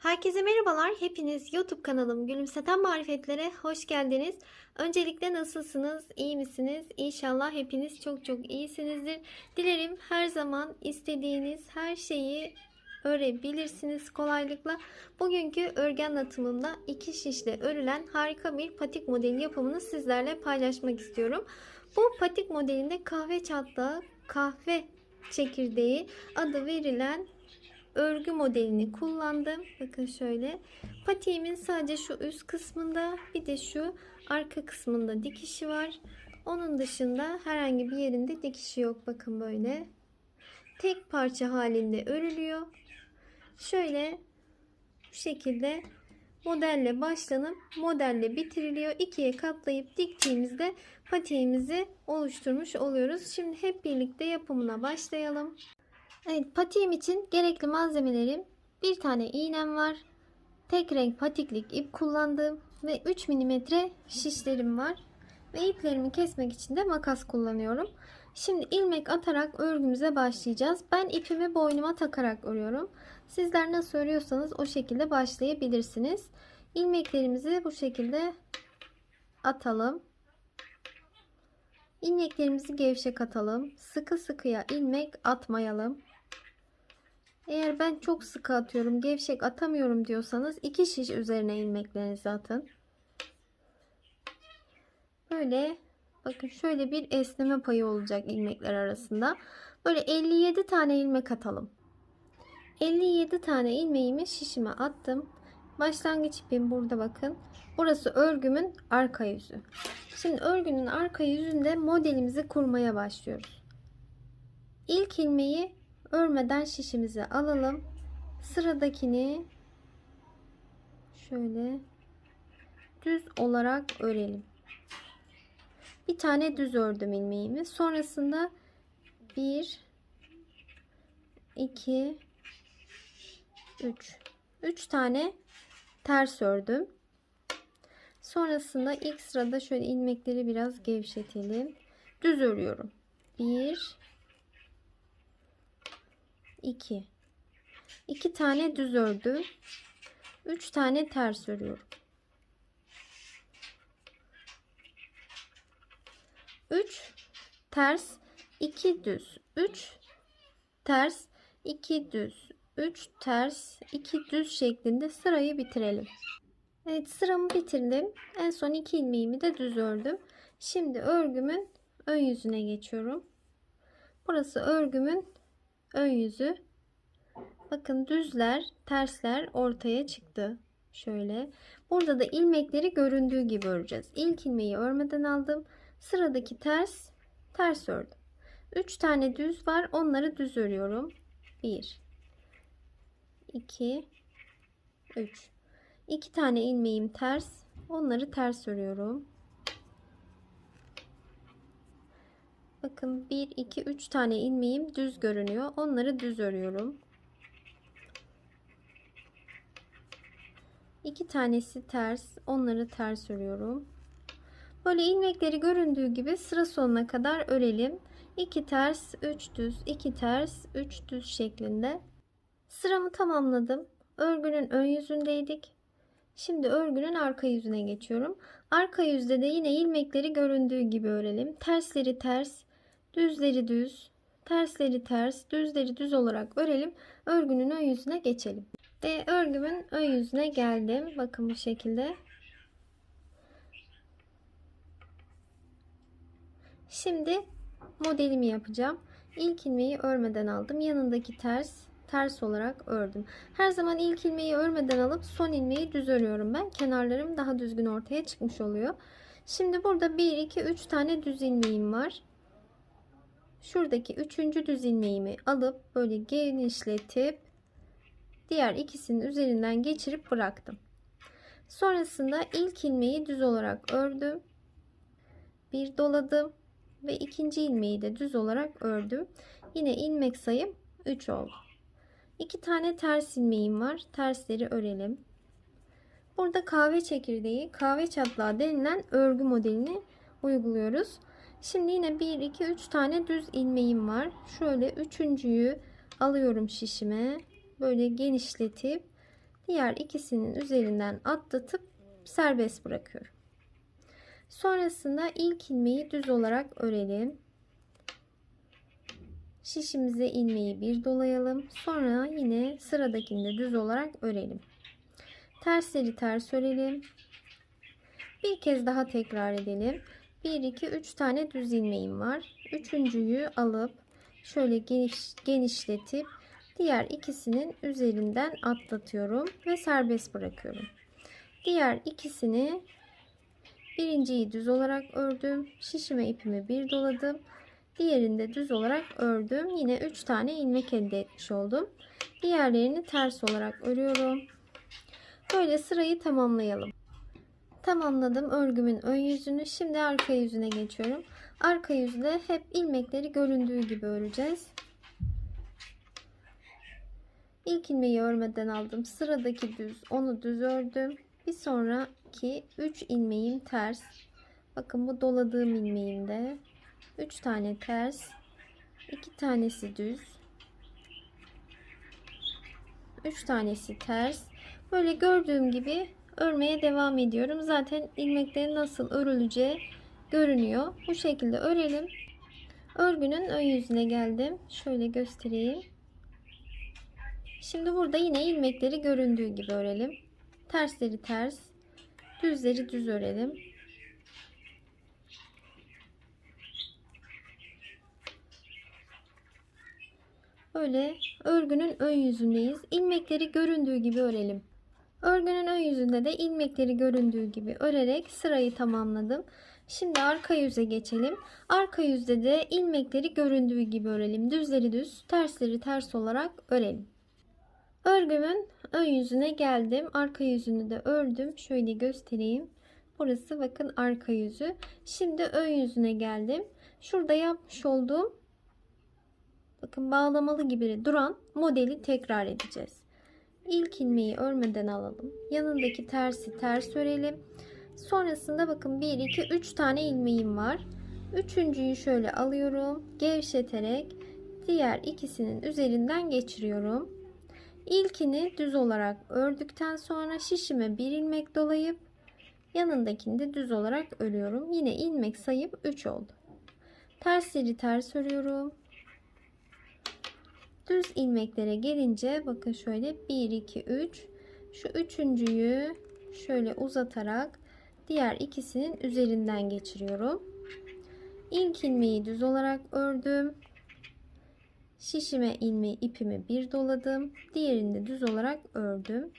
Herkese merhabalar. Hepiniz YouTube kanalım Gülümseten Marifetlere hoş geldiniz. Öncelikle nasılsınız? İyi misiniz? İnşallah hepiniz çok çok iyisinizdir. Dilerim her zaman istediğiniz her şeyi örebilirsiniz kolaylıkla. Bugünkü örgü anlatımımda iki şişle örülen harika bir patik modeli yapımını sizlerle paylaşmak istiyorum. Bu patik modelinde kahve çatlağı, kahve çekirdeği adı verilen örgü modelini kullandım. Bakın şöyle. Patiğimin sadece şu üst kısmında bir de şu arka kısmında dikişi var. Onun dışında herhangi bir yerinde dikişi yok. Bakın böyle. Tek parça halinde örülüyor. Şöyle bu şekilde modelle başlanıp modelle bitiriliyor. İkiye katlayıp diktiğimizde patiğimizi oluşturmuş oluyoruz. Şimdi hep birlikte yapımına başlayalım. Evet patiğim için gerekli malzemelerim bir tane iğnem var. Tek renk patiklik ip kullandım ve 3 mm şişlerim var. Ve iplerimi kesmek için de makas kullanıyorum. Şimdi ilmek atarak örgümüze başlayacağız. Ben ipimi boynuma takarak örüyorum. Sizler nasıl örüyorsanız o şekilde başlayabilirsiniz. İlmeklerimizi bu şekilde atalım. İlmeklerimizi gevşek atalım. Sıkı sıkıya ilmek atmayalım. Eğer ben çok sıkı atıyorum, gevşek atamıyorum diyorsanız iki şiş üzerine ilmeklerinizi atın. Böyle bakın şöyle bir esneme payı olacak ilmekler arasında. Böyle 57 tane ilmek atalım. 57 tane ilmeğimi şişime attım. Başlangıç ipim burada bakın. Burası örgümün arka yüzü. Şimdi örgünün arka yüzünde modelimizi kurmaya başlıyoruz. İlk ilmeği örmeden şişimize alalım. Sıradakini şöyle düz olarak örelim. Bir tane düz ördüm ilmeğimi. Sonrasında 1 2 3 3 tane ters ördüm. Sonrasında ilk sırada şöyle ilmekleri biraz gevşetelim. Düz örüyorum. 1 2 2 tane düz ördüm. 3 tane ters örüyorum. 3 ters 2 düz 3 ters 2 düz 3 ters 2 düz şeklinde sırayı bitirelim. Evet sıramı bitirdim. En son iki ilmeğimi de düz ördüm. Şimdi örgümün ön yüzüne geçiyorum. Burası örgümün ön yüzü. Bakın düzler, tersler ortaya çıktı. Şöyle. Burada da ilmekleri göründüğü gibi öreceğiz. İlk ilmeği örmeden aldım. Sıradaki ters, ters ördüm. 3 tane düz var. Onları düz örüyorum. 1 2 3 2 tane ilmeğim ters. Onları ters örüyorum. Bakın 1 2 3 tane ilmeğim düz görünüyor. Onları düz örüyorum. 2 tanesi ters. Onları ters örüyorum. Böyle ilmekleri göründüğü gibi sıra sonuna kadar örelim. 2 ters, 3 düz, 2 ters, 3 düz şeklinde. Sıramı tamamladım. Örgünün ön yüzündeydik. Şimdi örgünün arka yüzüne geçiyorum. Arka yüzde de yine ilmekleri göründüğü gibi örelim. Tersleri ters, düzleri düz, tersleri ters, düzleri düz olarak örelim. Örgünün ön yüzüne geçelim. Ve örgümün ön yüzüne geldim. Bakın bu şekilde. Şimdi modelimi yapacağım. İlk ilmeği örmeden aldım. Yanındaki ters ters olarak ördüm. Her zaman ilk ilmeği örmeden alıp son ilmeği düz örüyorum ben. Kenarlarım daha düzgün ortaya çıkmış oluyor. Şimdi burada 1 2 3 tane düz ilmeğim var. Şuradaki üçüncü düz ilmeğimi alıp böyle genişletip diğer ikisinin üzerinden geçirip bıraktım. Sonrasında ilk ilmeği düz olarak ördüm. Bir doladım ve ikinci ilmeği de düz olarak ördüm. Yine ilmek sayım 3 oldu. 2 tane ters ilmeğim var. Tersleri örelim. Burada kahve çekirdeği, kahve çatlağı denilen örgü modelini uyguluyoruz. Şimdi yine 1 2 3 tane düz ilmeğim var. Şöyle üçüncüyü alıyorum şişime. Böyle genişletip Diğer ikisinin üzerinden atlatıp serbest bırakıyorum. Sonrasında ilk ilmeği düz olarak örelim. Şişimize ilmeği bir dolayalım. Sonra yine sıradakinde düz olarak örelim. Tersleri ters örelim. Bir kez daha tekrar edelim. 1 2 3 tane düz ilmeğim var. Üçüncüyü alıp şöyle geniş, genişletip diğer ikisinin üzerinden atlatıyorum ve serbest bırakıyorum. Diğer ikisini birinciyi düz olarak ördüm. Şişime ipimi bir doladım. Diğerinde düz olarak ördüm. Yine 3 tane ilmek elde etmiş oldum. Diğerlerini ters olarak örüyorum. Böyle sırayı tamamlayalım. Tamamladım örgümün ön yüzünü. Şimdi arka yüzüne geçiyorum. Arka yüzde hep ilmekleri göründüğü gibi öreceğiz. İlk ilmeği örmeden aldım. Sıradaki düz, onu düz ördüm. Bir sonraki 3 ilmeğim ters. Bakın bu doladığım ilmeğimde 3 tane ters, 2 tanesi düz. 3 tanesi ters. Böyle gördüğüm gibi örmeye devam ediyorum. Zaten ilmeklerin nasıl örüleceği görünüyor. Bu şekilde örelim. Örgünün ön yüzüne geldim. Şöyle göstereyim. Şimdi burada yine ilmekleri göründüğü gibi örelim. Tersleri ters, düzleri düz örelim. Böyle örgünün ön yüzündeyiz. İlmekleri göründüğü gibi örelim. Örgünün ön yüzünde de ilmekleri göründüğü gibi örerek sırayı tamamladım. Şimdi arka yüze geçelim. Arka yüzde de ilmekleri göründüğü gibi örelim. Düzleri düz, tersleri ters olarak örelim. Örgümün ön yüzüne geldim. Arka yüzünü de ördüm. Şöyle göstereyim. Burası bakın arka yüzü. Şimdi ön yüzüne geldim. Şurada yapmış olduğum bakın bağlamalı gibi duran modeli tekrar edeceğiz. İlk ilmeği örmeden alalım. Yanındaki tersi ters örelim. Sonrasında bakın 1 2 3 tane ilmeğim var. Üçüncüyü şöyle alıyorum. Gevşeterek diğer ikisinin üzerinden geçiriyorum. İlkini düz olarak ördükten sonra şişime bir ilmek dolayıp yanındakini de düz olarak örüyorum. Yine ilmek sayıp 3 oldu. Tersleri ters örüyorum. Düz ilmeklere gelince bakın şöyle 1 2 3 şu üçüncüyü şöyle uzatarak diğer ikisinin üzerinden geçiriyorum. İlk ilmeği düz olarak ördüm. Şişime ilmeği ipimi bir doladım. Diğerini de düz olarak ördüm.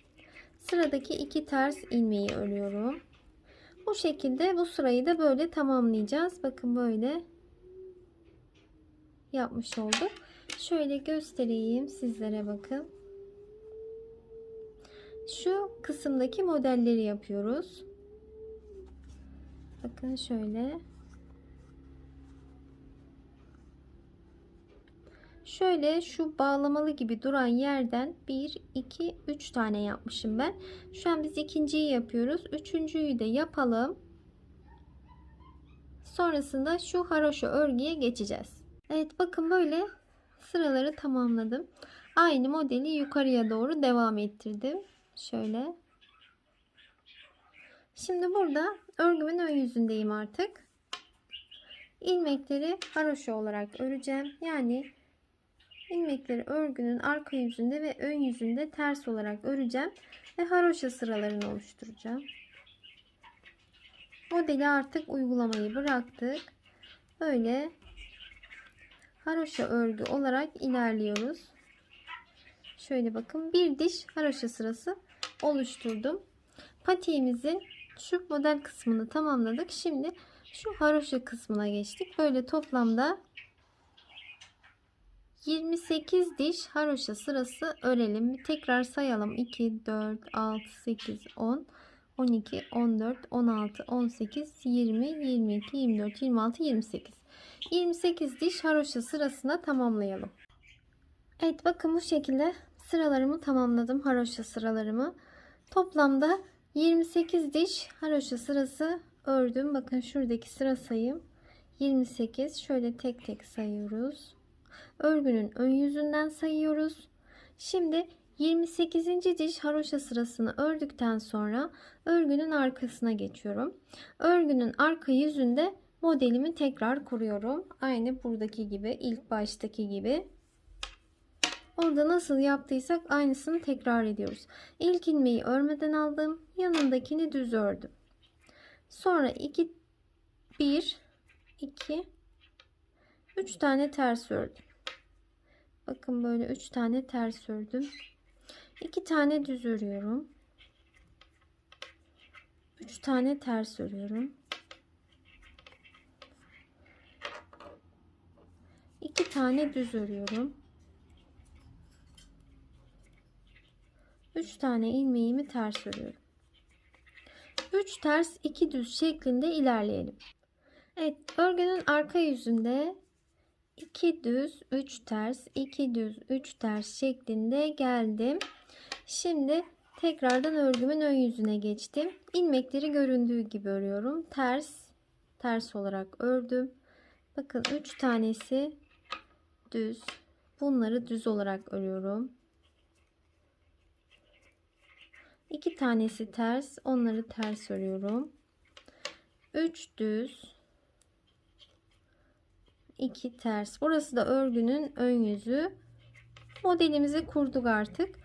Sıradaki iki ters ilmeği örüyorum. Bu şekilde bu sırayı da böyle tamamlayacağız. Bakın böyle yapmış olduk. Şöyle göstereyim sizlere bakın. Şu kısımdaki modelleri yapıyoruz. Bakın şöyle. Şöyle şu bağlamalı gibi duran yerden 1, 2, 3 tane yapmışım ben. Şu an biz ikinciyi yapıyoruz. Üçüncüyü de yapalım. Sonrasında şu haroşa örgüye geçeceğiz. Evet bakın böyle sıraları tamamladım. Aynı modeli yukarıya doğru devam ettirdim. Şöyle. Şimdi burada örgümün ön yüzündeyim artık. İlmekleri haroşa olarak öreceğim. Yani ilmekleri örgünün arka yüzünde ve ön yüzünde ters olarak öreceğim ve haroşa sıralarını oluşturacağım. Modeli artık uygulamayı bıraktık. Böyle haroşa örgü olarak ilerliyoruz. Şöyle bakın bir diş haroşa sırası oluşturdum. Patiğimizin şu model kısmını tamamladık. Şimdi şu haroşa kısmına geçtik. Böyle toplamda 28 diş haroşa sırası örelim. Tekrar sayalım. 2, 4, 6, 8, 10, 12, 14, 16, 18, 20, 22, 24, 26, 28. 28 diş haroşa sırasına tamamlayalım. Evet bakın bu şekilde sıralarımı tamamladım. Haroşa sıralarımı. Toplamda 28 diş haroşa sırası ördüm. Bakın şuradaki sıra sayım 28. Şöyle tek tek sayıyoruz. Örgünün ön yüzünden sayıyoruz. Şimdi 28. diş haroşa sırasını ördükten sonra örgünün arkasına geçiyorum. Örgünün arka yüzünde modelimi tekrar kuruyorum. Aynı buradaki gibi ilk baştaki gibi. Orada nasıl yaptıysak aynısını tekrar ediyoruz. İlk ilmeği örmeden aldım. Yanındakini düz ördüm. Sonra 2 1 2 3 tane ters ördüm. Bakın böyle 3 tane ters ördüm. 2 tane düz örüyorum. 3 tane ters örüyorum. 2 tane düz örüyorum. 3 tane ilmeğimi ters örüyorum. 3 ters 2 düz şeklinde ilerleyelim. Evet örgünün arka yüzünde 2 düz 3 ters 2 düz 3 ters şeklinde geldim. Şimdi tekrardan örgümün ön yüzüne geçtim. İlmekleri göründüğü gibi örüyorum. Ters ters olarak ördüm. Bakın 3 tanesi düz. Bunları düz olarak örüyorum. 2 tanesi ters. Onları ters örüyorum. 3 düz. 2 ters. Burası da örgünün ön yüzü. Modelimizi kurduk artık.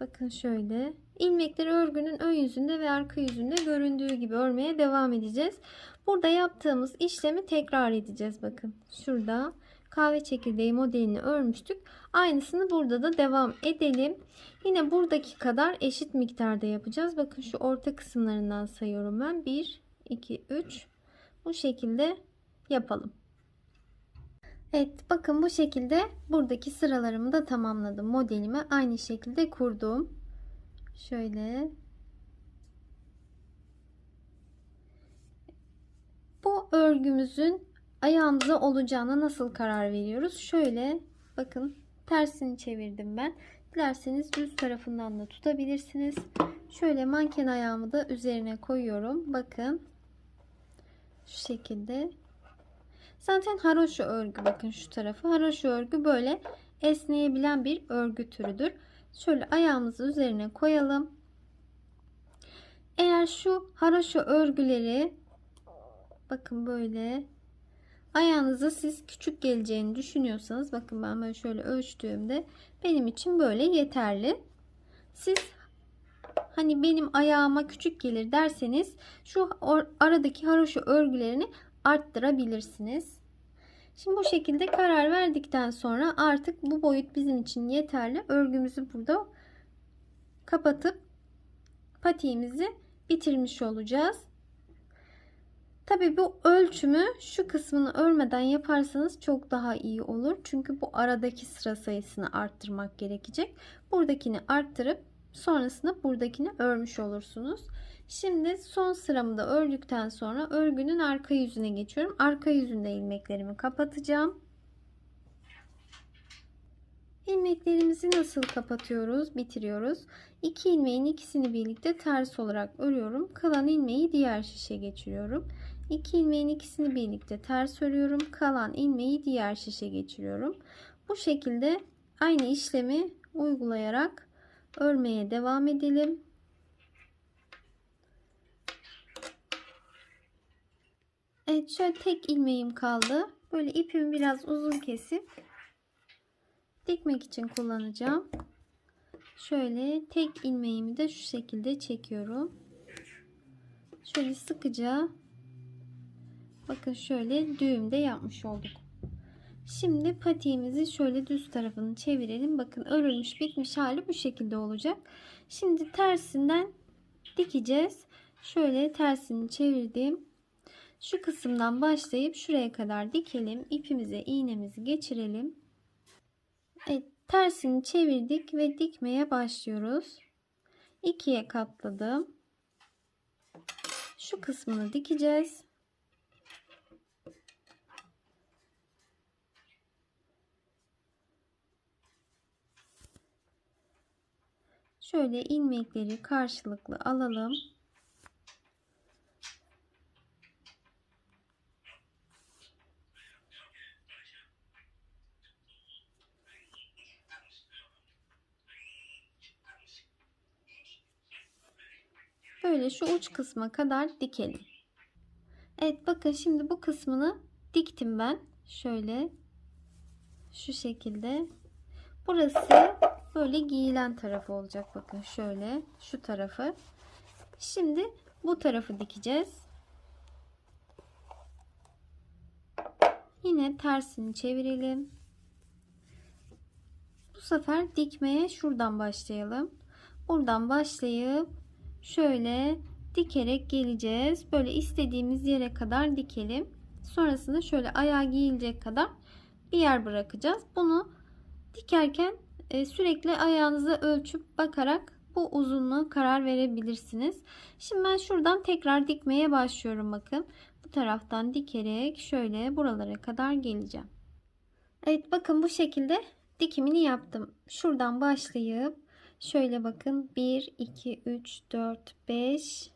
Bakın şöyle. ilmekleri örgünün ön yüzünde ve arka yüzünde göründüğü gibi örmeye devam edeceğiz. Burada yaptığımız işlemi tekrar edeceğiz. Bakın şurada kahve çekirdeği modelini örmüştük. Aynısını burada da devam edelim. Yine buradaki kadar eşit miktarda yapacağız. Bakın şu orta kısımlarından sayıyorum ben. 1, 2, 3. Bu şekilde yapalım. Evet bakın bu şekilde buradaki sıralarımı da tamamladım. Modelimi aynı şekilde kurdum. Şöyle. Bu örgümüzün ayağımıza olacağına nasıl karar veriyoruz? Şöyle bakın tersini çevirdim ben. Dilerseniz düz tarafından da tutabilirsiniz. Şöyle manken ayağımı da üzerine koyuyorum. Bakın şu şekilde Zaten haroşa örgü bakın şu tarafı. Haroşa örgü böyle esneyebilen bir örgü türüdür. Şöyle ayağımızı üzerine koyalım. Eğer şu haroşa örgüleri bakın böyle ayağınıza siz küçük geleceğini düşünüyorsanız bakın ben böyle şöyle ölçtüğümde benim için böyle yeterli. Siz hani benim ayağıma küçük gelir derseniz şu aradaki haroşa örgülerini arttırabilirsiniz. Şimdi bu şekilde karar verdikten sonra artık bu boyut bizim için yeterli. Örgümüzü burada kapatıp patiğimizi bitirmiş olacağız. Tabi bu ölçümü şu kısmını örmeden yaparsanız çok daha iyi olur. Çünkü bu aradaki sıra sayısını arttırmak gerekecek. Buradakini arttırıp sonrasında buradakini örmüş olursunuz. Şimdi son sıramı da ördükten sonra örgünün arka yüzüne geçiyorum. Arka yüzünde ilmeklerimi kapatacağım. İlmeklerimizi nasıl kapatıyoruz, bitiriyoruz? İki ilmeğin ikisini birlikte ters olarak örüyorum. Kalan ilmeği diğer şişe geçiriyorum. İki ilmeğin ikisini birlikte ters örüyorum. Kalan ilmeği diğer şişe geçiriyorum. Bu şekilde aynı işlemi uygulayarak örmeye devam edelim. Evet şöyle tek ilmeğim kaldı. Böyle ipimi biraz uzun kesip dikmek için kullanacağım. Şöyle tek ilmeğimi de şu şekilde çekiyorum. Şöyle sıkıca bakın şöyle düğümde yapmış olduk. Şimdi patiğimizi şöyle düz tarafını çevirelim. Bakın örülmüş bitmiş hali bu şekilde olacak. Şimdi tersinden dikeceğiz. Şöyle tersini çevirdim. Şu kısımdan başlayıp şuraya kadar dikelim. İpimize iğnemizi geçirelim. Evet, tersini çevirdik ve dikmeye başlıyoruz. İkiye katladım. Şu kısmını dikeceğiz. Şöyle ilmekleri karşılıklı alalım. Böyle şu uç kısma kadar dikelim. Evet bakın şimdi bu kısmını diktim ben. Şöyle şu şekilde. Burası böyle giyilen tarafı olacak. Bakın şöyle şu tarafı. Şimdi bu tarafı dikeceğiz. Yine tersini çevirelim. Bu sefer dikmeye şuradan başlayalım. Buradan başlayıp şöyle dikerek geleceğiz. Böyle istediğimiz yere kadar dikelim. Sonrasında şöyle ayağa giyilecek kadar bir yer bırakacağız. Bunu dikerken e, sürekli ayağınızı ölçüp bakarak bu uzunluğu karar verebilirsiniz. Şimdi ben şuradan tekrar dikmeye başlıyorum bakın. Bu taraftan dikerek şöyle buralara kadar geleceğim. Evet bakın bu şekilde dikimini yaptım. Şuradan başlayıp şöyle bakın 1 2 3 4 5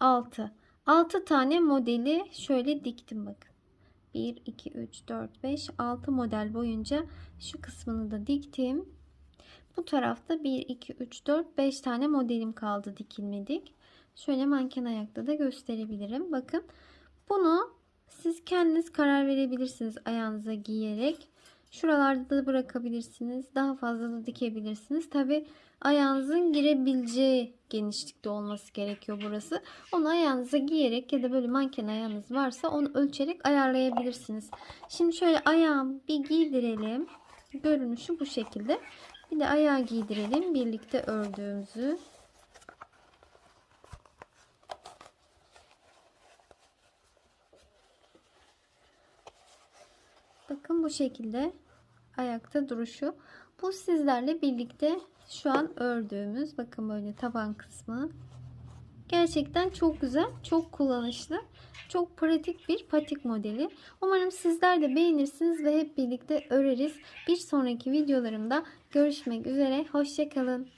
6 6 tane modeli şöyle diktim bakın. 1 2 3 4 5 6 model boyunca şu kısmını da diktim. Bu tarafta 1 2 3 4 5 tane modelim kaldı dikilmedik. Şöyle manken ayakta da gösterebilirim. Bakın bunu siz kendiniz karar verebilirsiniz ayağınıza giyerek. Şuralarda da bırakabilirsiniz. Daha fazla da dikebilirsiniz. Tabi ayağınızın girebileceği genişlikte olması gerekiyor burası. Onu ayağınıza giyerek ya da böyle manken ayağınız varsa onu ölçerek ayarlayabilirsiniz. Şimdi şöyle ayağım bir giydirelim. Görünüşü bu şekilde. Bir de ayağı giydirelim birlikte ördüğümüzü. Bakın bu şekilde ayakta duruşu. Bu sizlerle birlikte şu an ördüğümüz bakın böyle taban kısmı. Gerçekten çok güzel, çok kullanışlı, çok pratik bir patik modeli. Umarım sizler de beğenirsiniz ve hep birlikte öreriz. Bir sonraki videolarımda görüşmek üzere. Hoşçakalın.